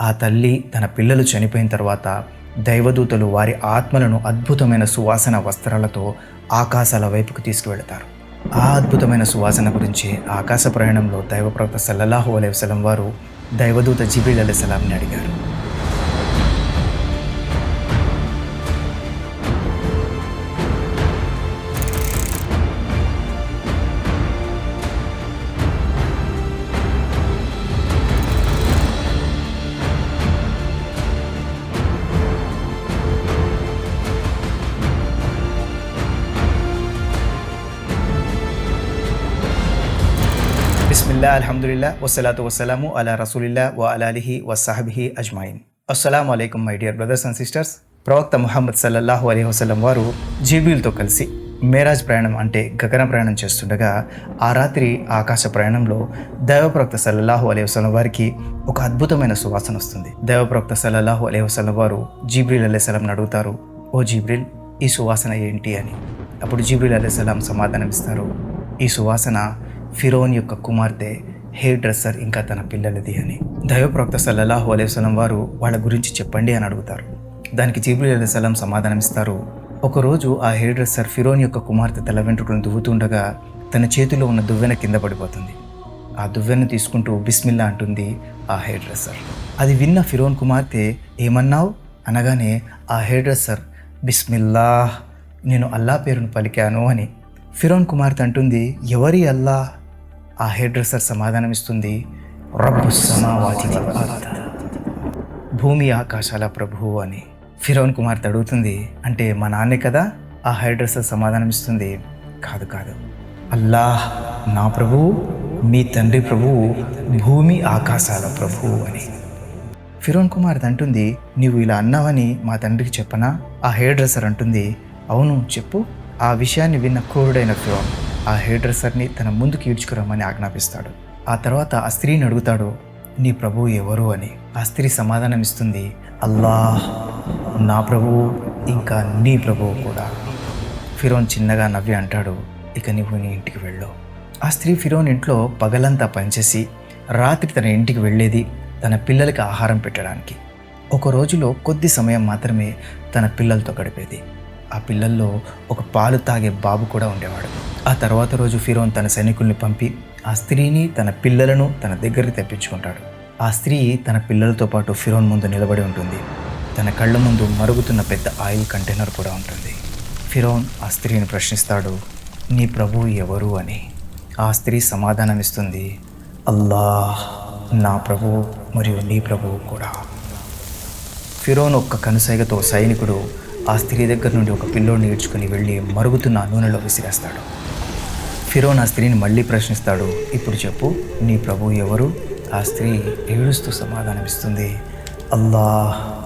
ఆ తల్లి తన పిల్లలు చనిపోయిన తర్వాత దైవదూతలు వారి ఆత్మలను అద్భుతమైన సువాసన వస్త్రాలతో ఆకాశాల వైపుకు తీసుకువెళతారు. ఆ అద్భుతమైన సువాసన గురించి ఆకాశ ప్రయాణంలో దైవప్రవక్త సల్లల్లాహు అలైహి వారు దైవదూత జిబిల్ అలైసలాంని అడిగారు. బిస్మిల్లా అల్హమ్దుల్లా వసలాతు వసలాము అలా రసూలిల్లా వ అలాలిహి వసాహబిహి అజ్మాయిన్ అస్సలం అయికం my dear brothers and sisters ప్రవక్త ముహమ్మద్ సల్లల్లాహు అలీ వసలం వారు జీబీలతో కలిసి మేరాజ్ ప్రయాణం అంటే గగన ప్రయాణం చేస్తుండగా ఆ రాత్రి ఆకాశ ప్రయాణంలో దైవప్రవక్త సల్లల్లాహు అలీ వసలం వారికి ఒక అద్భుతమైన సువాసన వస్తుంది దైవప్రవక్త సల్లల్లాహు అలీ వసలం వారు జీబ్రిల్ అలైసలంని అడుగుతారు ఓ జీబ్రిల్ ఈ సువాసన ఏంటి? అని. అప్పుడు జీబ్రిల్ అలైసలాం సమాధానం ఇస్తారు ఈ సువాసన ఫిరోన్ యొక్క కుమార్తె హెయిర్ డ్రెస్సర్ ఇంకా తన పిల్లలది అని. దైవప్రవక్త సల్లల్లాహు అలైవలం వారు వాళ్ళ గురించి చెప్పండి అని అడుగుతారు. దానికి జీబుల్ అలైహి సలం సమాధానం ఇస్తారు. ఒకరోజు ఆ హెయిర్ డ్రెస్సర్ ఫిరోన్ యొక్క కుమార్తె తల వెంట్రుకలను దువ్వుతుండగా తన చేతిలో ఉన్న దువ్వెన కింద పడిపోతుంది. ఆ దువ్వెను తీసుకుంటూ బిస్మిల్లా అంటుంది ఆ హెయిర్ డ్రెస్సర్ అది విన్న ఫిరోన్ కుమార్తె ఏమన్నావు? అనగానే ఆ హెయిర్ డ్రెస్సర్ బిస్మిల్లా నేను అల్లా పేరును పలికాను అని. ఫిరోన్ కుమార్తె అంటుంది ఎవరి అల్లా? ఆ హెయిర్ డ్రెస్సర్ సమాధానమిస్తుంది. రబ్బు సమావాతి భూమి ఆకాశాల ప్రభువు అని ఫిరోన్ కుమార్తె అడుగుతుంది. అంటే మా నాన్నే కదా? ఆ హెయిర్ డ్రెస్సర్ సమాధానమిస్తుంది. కాదు కాదు. అల్లాహ్ నా ప్రభువు మీ తండ్రి ప్రభువు భూమి ఆకాశాల ప్రభువు అని. ఫిరోన్ కుమార్ అంటుంది నీవు ఇలా అన్నావని మా తండ్రికి చెప్పనా? ఆ హెయిర్ డ్రెస్సర్ అంటుంది అవును చెప్పు. ఆ విషయాన్ని విన్న క్రూరుడైన ఫిరోన్ ఆ హెయిర్ డ్రెస్సర్ని తన ముందుకు ఈడ్చుకురమ్మని ఆజ్ఞాపిస్తాడు. ఆ తర్వాత ఆ స్త్రీని అడుగుతాడు నీ ప్రభువు ఎవరు? అని. ఆ స్త్రీ సమాధానం ఇస్తుంది అల్లాహ్ నా ప్రభువు ఇంకా నీ ప్రభువు కూడా. ఫిరోన్ చిన్నగా నవ్వి అంటాడు ఇక నువ్వు నీ ఇంటికి వెళ్ళు. ఆ స్త్రీ ఫిరోన్ ఇంట్లో పగలంతా పనిచేసి రాత్రి తన ఇంటికి వెళ్ళేది తన పిల్లలకి ఆహారం పెట్టడానికి. ఒక రోజులో కొద్ది సమయం మాత్రమే తన పిల్లలతో గడిపేది. ఆ పిల్లల్లో ఒక పాలు తాగే బాబు కూడా ఉండేవాడు. ఆ తర్వాత రోజు ఫిరోన్ తన సైనికుల్ని పంపి ఆ స్త్రీని తన పిల్లలను తన దగ్గరికి తెప్పించుకుంటాడు. ఆ స్త్రీ తన పిల్లలతో పాటు ఫిరోన్ ముందు నిలబడి ఉంటుంది. తన కళ్ళ ముందు మరుగుతున్న పెద్ద ఆయిల్ కంటైనర్ కూడా ఉంటుంది. ఫిరోన్ ఆ స్త్రీని ప్రశ్నిస్తాడు నీ ప్రభువు ఎవరు అని? ఆ స్త్రీ సమాధానమిస్తుంది అల్లాహ్ నా ప్రభు మరియు నీ ప్రభువు కూడా. ఫిరోన్ ఒక్క కనుసైగతో సైనికుడు ఆ స్త్రీ దగ్గర నుండి ఒక పిల్లోని నేర్చుకుని వెళ్ళి మరుగుతున్న నూనెలో విసిరేస్తాడు. ఫిరోన్ ఆ స్త్రీని మళ్ళీ ప్రశ్నిస్తాడు ఇప్పుడు చెప్పు నీ ప్రభు ఎవరు? ఆ స్త్రీ ఏడుస్తూ సమాధానమిస్తుంది అల్లాహ్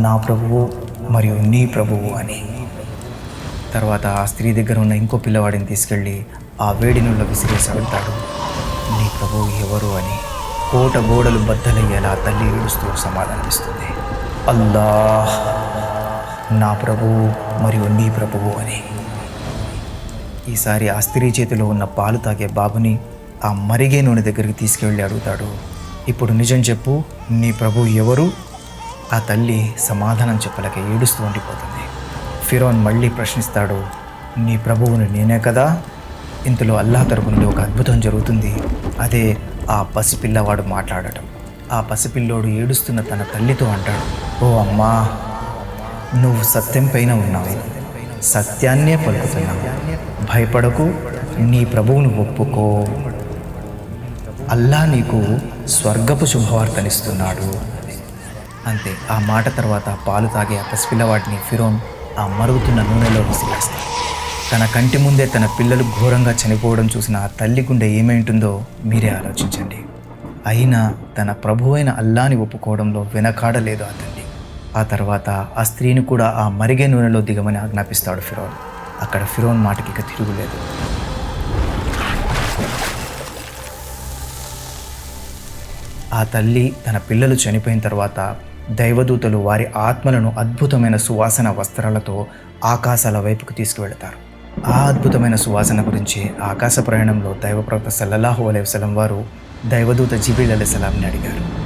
నా ప్రభువు మరియు నీ ప్రభువు అని. తర్వాత ఆ స్త్రీ దగ్గర ఉన్న ఇంకో పిల్లవాడిని తీసుకెళ్ళి ఆ వేడి నూనెలో విసిరేసి వెళ్తాడు. నీ ప్రభువు ఎవరు? అని కోట గోడలు బద్దలయ్యేలా తల్లి ఏడుస్తూ సమాధానమిస్తుంది. అల్లాహ్ నా ప్రభువు మరియు నీ ప్రభువు అని. ఈసారి ఆ స్త్రీ చేతిలో ఉన్న పాలు తాగే బాబుని ఆ మరిగే నూనె దగ్గరికి తీసుకెళ్ళి అడుగుతాడు. ఇప్పుడు నిజం చెప్పు నీ ప్రభు ఎవరు? ఆ తల్లి సమాధానం చెప్పలేక ఏడుస్తూ ఉండిపోతుంది. ఫిరోన్ మళ్ళీ ప్రశ్నిస్తాడు నీ ప్రభువుని నేనే కదా? ఇంతలో అల్లా తరపు నుండి ఒక అద్భుతం జరుగుతుంది. అదే ఆ పసిపిల్లవాడు మాట్లాడటం. ఆ పసిపిల్లోడు ఏడుస్తున్న తన తల్లితో అంటాడు ఓ అమ్మా నువ్వు సత్యం పైన ఉన్నావు. సత్యాన్నే పలుకుతున్నావు. భయపడకు నీ ప్రభువును ఒప్పుకో. అల్లా నీకు స్వర్గపు శుభవార్తనిస్తున్నాడు అంతే ఆ మాట తర్వాత పాలు తాగే ఆ పసిపిల్లవాడిని ఫిరోన్ ఆ మరుగుతున్న నూనెలో విసిరేస్తాడు. తన కంటి ముందే తన పిల్లలు ఘోరంగా చనిపోవడం చూసిన ఆ తల్లి గుండె ఏమైంటుందో మీరే ఆలోచించండి. అయినా తన ప్రభువైన అల్లాని ఒప్పుకోవడంలో వెనకాడలేదు ఆ తల్లి. ఆ తర్వాత ఆ స్త్రీని కూడా ఆ మరిగే నూనెలో దిగమని ఆజ్ఞాపిస్తాడు ఫిరోన్. అక్కడ ఫిరోన్ మాటకి ఇక తిరుగులేదు. ఆ తల్లి తన పిల్లలు చనిపోయిన తర్వాత దైవదూతలు వారి ఆత్మలను అద్భుతమైన సువాసన వస్త్రాలతో ఆకాశాల వైపుకు తీసుకువెళతారు ఆ అద్భుతమైన సువాసన గురించి ఆకాశ ప్రయాణంలో దైవప్రవక్త సల్లల్లాహు అలైహి వారు దైవదూత జిబిల్ అలైసలాంని అడిగారు.